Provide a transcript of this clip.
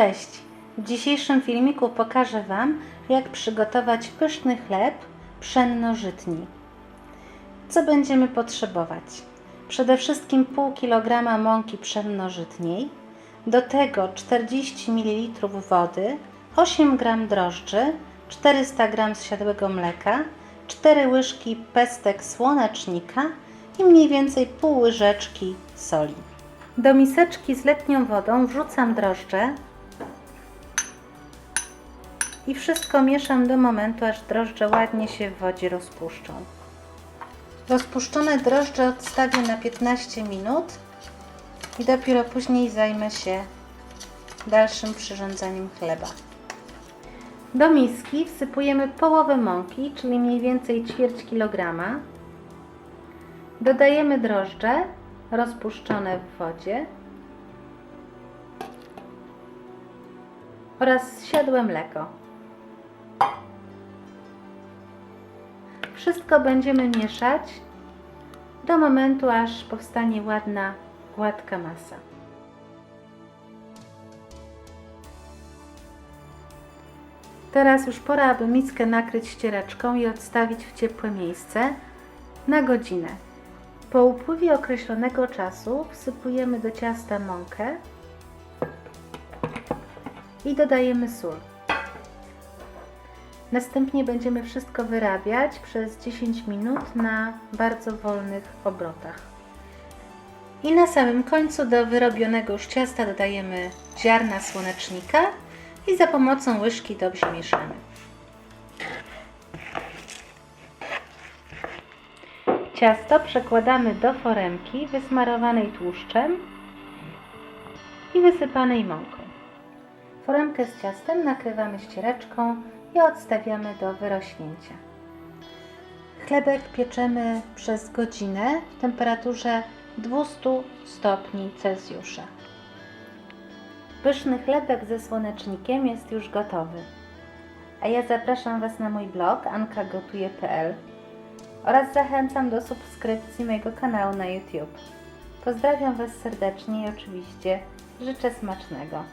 Cześć! W dzisiejszym filmiku pokażę Wam, jak przygotować pyszny chleb pszenno-żytni. Co będziemy potrzebować? Przede wszystkim pół kilograma mąki pszenno-żytniej, do tego 40 ml wody, 8 g drożdży, 400 g zsiadłego mleka, 4 łyżki pestek słonecznika i mniej więcej pół łyżeczki soli. Do miseczki z letnią wodą wrzucam drożdże i wszystko mieszam do momentu, aż drożdże ładnie się w wodzie rozpuszczą. Rozpuszczone drożdże odstawię na 15 minut i dopiero później zajmę się dalszym przyrządzaniem chleba. Do miski wsypujemy połowę mąki, czyli mniej więcej ćwierć kilograma. Dodajemy drożdże rozpuszczone w wodzie oraz siadłe mleko. Wszystko będziemy mieszać do momentu, aż powstanie ładna, gładka masa. Teraz już pora, aby miskę nakryć ściereczką i odstawić w ciepłe miejsce na godzinę. Po upływie określonego czasu wsypujemy do ciasta mąkę i dodajemy sól. Następnie będziemy wszystko wyrabiać przez 10 minut na bardzo wolnych obrotach. I na samym końcu do wyrobionego już ciasta dodajemy ziarna słonecznika i za pomocą łyżki dobrze mieszamy. Ciasto przekładamy do foremki wysmarowanej tłuszczem i wysypanej mąką. Foremkę z ciastem nakrywamy ściereczką i odstawiamy do wyrośnięcia. Chlebek pieczemy przez godzinę w temperaturze 200 stopni Celsjusza. Pyszny chlebek ze słonecznikiem jest już gotowy. A ja zapraszam Was na mój blog ankagotuje.pl oraz zachęcam do subskrypcji mojego kanału na YouTube. Pozdrawiam Was serdecznie i oczywiście życzę smacznego.